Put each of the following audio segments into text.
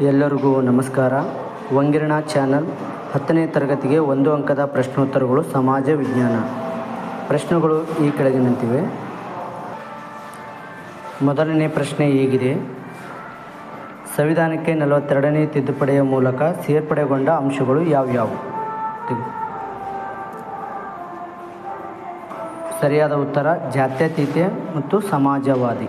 ಎಲ್ಲರಿಗೂ ನಮಸ್ಕಾರ. ವಂಗಿರಣ ಚಾನಲ್ ಹತ್ತನೇ ತರಗತಿಗೆ ಒಂದು ಅಂಕದ ಪ್ರಶ್ನೋತ್ತರಗಳು ಸಮಾಜ ವಿಜ್ಞಾನ. ಪ್ರಶ್ನೆಗಳು ಈ ಕೆಳಗಿನಂತಿವೆ ಮೊದಲನೇ ಪ್ರಶ್ನೆ ಹೀಗಿದೆ. ಸಂವಿಧಾನಕ್ಕೆ ನಲವತ್ತೆರಡನೇ ತಿದ್ದುಪಡಿಯ ಮೂಲಕ ಸೇರ್ಪಡೆಗೊಂಡ ಅಂಶಗಳು ಯಾವ್ಯಾವು? ಸರಿಯಾದ ಉತ್ತರ, ಜಾತ್ಯತೀತ ಮತ್ತು ಸಮಾಜವಾದಿ.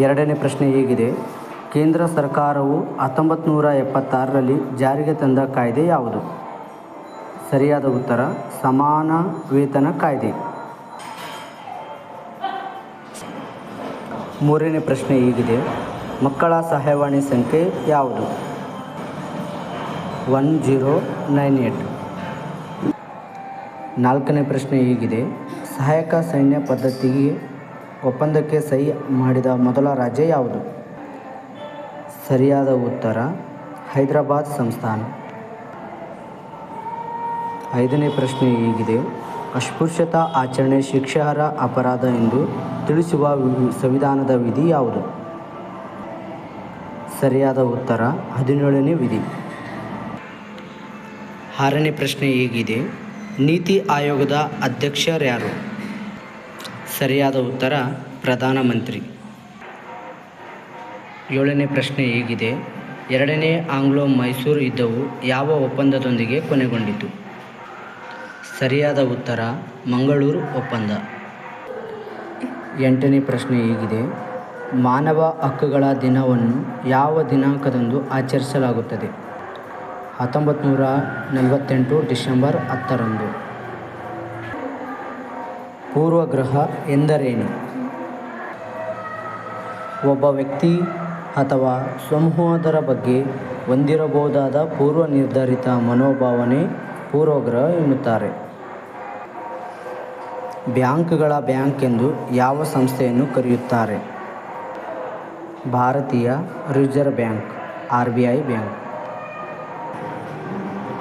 ಎರಡನೇ ಪ್ರಶ್ನೆ ಹೀಗಿದೆ. ಕೇಂದ್ರ ಸರ್ಕಾರವು ಹತ್ತೊಂಬತ್ತು ನೂರ ಎಪ್ಪತ್ತಾರರಲ್ಲಿ ಜಾರಿಗೆ ತಂದ ಕಾಯ್ದೆ ಯಾವುದು? ಸರಿಯಾದ ಉತ್ತರ, ಸಮಾನ ವೇತನ ಕಾಯ್ದೆ. ಮೂರನೇ ಪ್ರಶ್ನೆ ಹೀಗಿದೆ. ಮಕ್ಕಳ ಸಹಾಯವಾಣಿ ಸಂಖ್ಯೆ ಯಾವುದು? One zero nine eight. ನಾಲ್ಕನೇ ಪ್ರಶ್ನೆ ಹೀಗಿದೆ. ಸಹಾಯಕ ಸೈನ್ಯ ಪದ್ಧತಿಗೆ ಒಪ್ಪಂದಕ್ಕೆ ಸಹಿ ಮಾಡಿದ ಮೊದಲ ರಾಜ್ಯ ಯಾವುದು? ಸರಿಯಾದ ಉತ್ತರ, ಹೈದರಾಬಾದ್ ಸಂಸ್ಥಾನ. ಐದನೇ ಪ್ರಶ್ನೆ ಹೀಗಿದೆ. ಅಸ್ಪೃಶ್ಯತಾ ಆಚರಣೆ ಶಿಕ್ಷಾರ್ಹ ಅಪರಾಧ ಎಂದು ತಿಳಿಸುವ ಸಂವಿಧಾನದ ವಿಧಿ ಯಾವುದು? ಸರಿಯಾದ ಉತ್ತರ, ಹದಿನೇಳನೇ ವಿಧಿ. ಆರನೇ ಪ್ರಶ್ನೆ ಹೀಗಿದೆ. ನೀತಿ ಆಯೋಗದ ಅಧ್ಯಕ್ಷರ್ಯಾರು ಸರಿಯಾದ ಉತ್ತರ, ಪ್ರಧಾನಮಂತ್ರಿ. ಏಳನೇ ಪ್ರಶ್ನೆ ಹೀಗಿದೆ. ಎರಡನೇ ಆಂಗ್ಲೋ ಮೈಸೂರು ಯುದ್ಧವು ಯಾವ ಒಪ್ಪಂದದೊಂದಿಗೆ ಕೊನೆಗೊಂಡಿತು? ಸರಿಯಾದ ಉತ್ತರ, ಮಂಗಳೂರು ಒಪ್ಪಂದ. ಎಂಟನೇ ಪ್ರಶ್ನೆ ಹೀಗಿದೆ. ಮಾನವ ಹಕ್ಕುಗಳ ದಿನವನ್ನು ಯಾವ ದಿನಾಂಕದಂದು ಆಚರಿಸಲಾಗುತ್ತದೆ? ಹತ್ತೊಂಬತ್ತು ನೂರ ನಲವತ್ತೆಂಟು ಡಿಸೆಂಬರ್ ಹತ್ತರಂದು. ಪೂರ್ವಗ್ರಹ ಎಂದರೇನು? ಒಬ್ಬ ವ್ಯಕ್ತಿ ಅಥವಾ ಸಮೂಹದರ ಬಗ್ಗೆ ಹೊಂದಿರಬಹುದಾದ ಪೂರ್ವ ನಿರ್ಧರಿತ ಮನೋಭಾವನೆ ಪೂರ್ವಗ್ರಹ ಎನ್ನುತ್ತಾರೆ. ಬ್ಯಾಂಕ್ಗಳ ಬ್ಯಾಂಕ್ ಎಂದು ಯಾವ ಸಂಸ್ಥೆಯನ್ನು ಕರೆಯುತ್ತಾರೆ? ಭಾರತೀಯ reserve bank, R B I bank.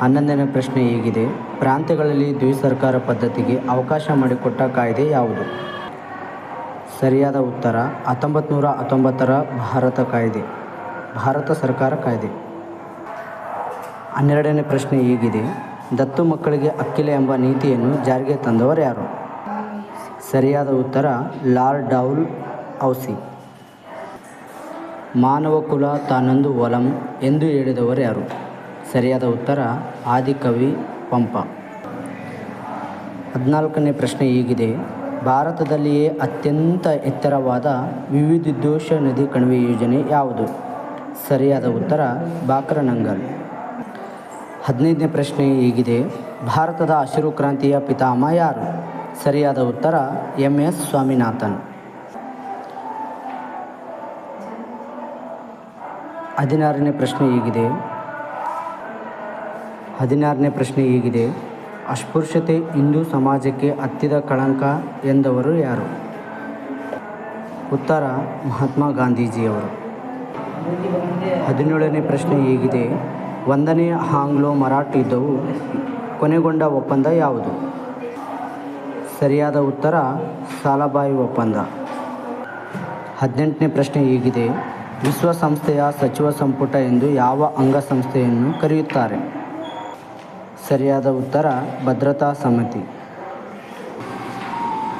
ಹನ್ನೊಂದನೇ ಪ್ರಶ್ನೆ ಹೀಗಿದೆ. ಪ್ರಾಂತ್ಯಗಳಲ್ಲಿ ದ್ವಿಸರ್ಕಾರ ಪದ್ಧತಿಗೆ ಅವಕಾಶ ಮಾಡಿಕೊಟ್ಟ ಕಾಯ್ದೆ ಯಾವುದು? ಸರಿಯಾದ ಉತ್ತರ ಹತ್ತೊಂಬತ್ತು ನೂರ ಹತ್ತೊಂಬತ್ತರ ಭಾರತ ಕಾಯ್ದೆ, ಭಾರತ ಸರ್ಕಾರ ಕಾಯ್ದೆ. ಹನ್ನೆರಡನೇ ಪ್ರಶ್ನೆ ಹೀಗಿದೆ, ದತ್ತು ಮಕ್ಕಳಿಗೆ ಅಕ್ಕಿಲೆ ಎಂಬ ನೀತಿಯನ್ನು ಜಾರಿಗೆ ತಂದವರು ಯಾರು? ಸರಿಯಾದ ಉತ್ತರ ಲಾರ್ಡ್ ಡೌಲ್ ಔಸಿ. ಮಾನವ ಕುಲ ತಾನೊಂದು ಒಲಂ ಎಂದು ಹೇಳಿದವರು ಯಾರು? ಸರಿಯಾದ ಉತ್ತರ, ಆದಿಕವಿ ಪಂಪ. ಹದಿನಾಲ್ಕನೇ ಪ್ರಶ್ನೆ ಹೀಗಿದೆ ಭಾರತದಲ್ಲಿಯೇ ಅತ್ಯಂತ ಎತ್ತರವಾದ ವಿವಿಧೋದ್ದೇಶ ನದಿ ಕಣಿವೆ ಯೋಜನೆ ಯಾವುದು? ಸರಿಯಾದ ಉತ್ತರ, ಬಾಕ್ರನಂಗಲ್. ಹದಿನೈದನೇ ಪ್ರಶ್ನೆ ಹೀಗಿದೆ. ಭಾರತದ ಹಸಿರು ಕ್ರಾಂತಿಯ ಪಿತಾಮಹ ಯಾರು? ಸರಿಯಾದ ಉತ್ತರ, ಎಂ. ಎಸ್. ಸ್ವಾಮಿನಾಥನ್. ಹದಿನಾರನೇ ಪ್ರಶ್ನೆ ಹೀಗಿದೆ. ಹದಿನಾರನೇ ಪ್ರಶ್ನೆ ಹೀಗಿದೆ. ಅಸ್ಪೃಶ್ಯತೆ ಹಿಂದೂ ಸಮಾಜಕ್ಕೆ ಹತ್ತಿದ ಕಳಂಕ ಎಂದವರು ಯಾರು? ಉತ್ತರ, ಮಹಾತ್ಮ ಗಾಂಧೀಜಿಯವರು. ಹದಿನೇಳನೇ ಪ್ರಶ್ನೆ ಹೀಗಿದೆ. ಒಂದನೇ ಆಂಗ್ಲೋ ಮರಾಠ ಯುದ್ಧವು ಕೊನೆಗೊಂಡ ಒಪ್ಪಂದ ಯಾವುದು? ಸರಿಯಾದ ಉತ್ತರ, ಸಾಲಬಾಯಿ ಒಪ್ಪಂದ. ಹದಿನೆಂಟನೇ ಪ್ರಶ್ನೆ ಹೀಗಿದೆ. ವಿಶ್ವಸಂಸ್ಥೆಯ ಸಚಿವ ಸಂಪುಟ ಎಂದು ಯಾವ ಅಂಗಸಂಸ್ಥೆಯನ್ನು ಕರೆಯುತ್ತಾರೆ? ಸರಿಯಾದ ಉತ್ತರ, ಭದ್ರತಾ ಸಮಿತಿ.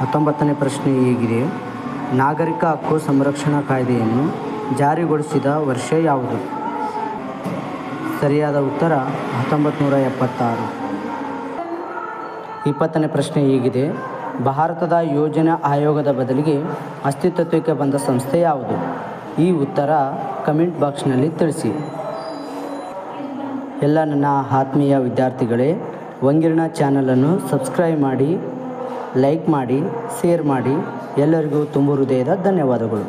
ಹತ್ತೊಂಬತ್ತನೇ ಪ್ರಶ್ನೆ ಹೀಗಿದೆ. ನಾಗರಿಕ ಹಕ್ಕು ಸಂರಕ್ಷಣಾ ಕಾಯ್ದೆಯನ್ನು ಜಾರಿಗೊಳಿಸಿದ ವರ್ಷ ಯಾವುದು? ಸರಿಯಾದ ಉತ್ತರ ಹತ್ತೊಂಬತ್ತು ನೂರ ಎಪ್ಪತ್ತಾರು. ಇಪ್ಪತ್ತನೇ ಪ್ರಶ್ನೆ ಹೀಗಿದೆ. ಭಾರತದ ಯೋಜನಾ ಆಯೋಗದ ಬದಲಿಗೆ ಅಸ್ತಿತ್ವಕ್ಕೆ ಬಂದ ಸಂಸ್ಥೆ ಯಾವುದು? ಈ ಉತ್ತರ ಕಮೆಂಟ್ ಬಾಕ್ಸ್ನಲ್ಲಿ ತಿಳಿಸಿ. ಎಲ್ಲ ನನ್ನ ಆತ್ಮೀಯ ವಿದ್ಯಾರ್ಥಿಗಳೇ, ವಂಗಿರಣ ಚಾನಲನ್ನು ಸಬ್ಸ್ಕ್ರೈಬ್ ಮಾಡಿ, ಲೈಕ್ ಮಾಡಿ, ಶೇರ್ ಮಾಡಿ, ಎಲ್ಲರಿಗೂ ತುಂಬ ಹೃದಯದ ಧನ್ಯವಾದಗಳು.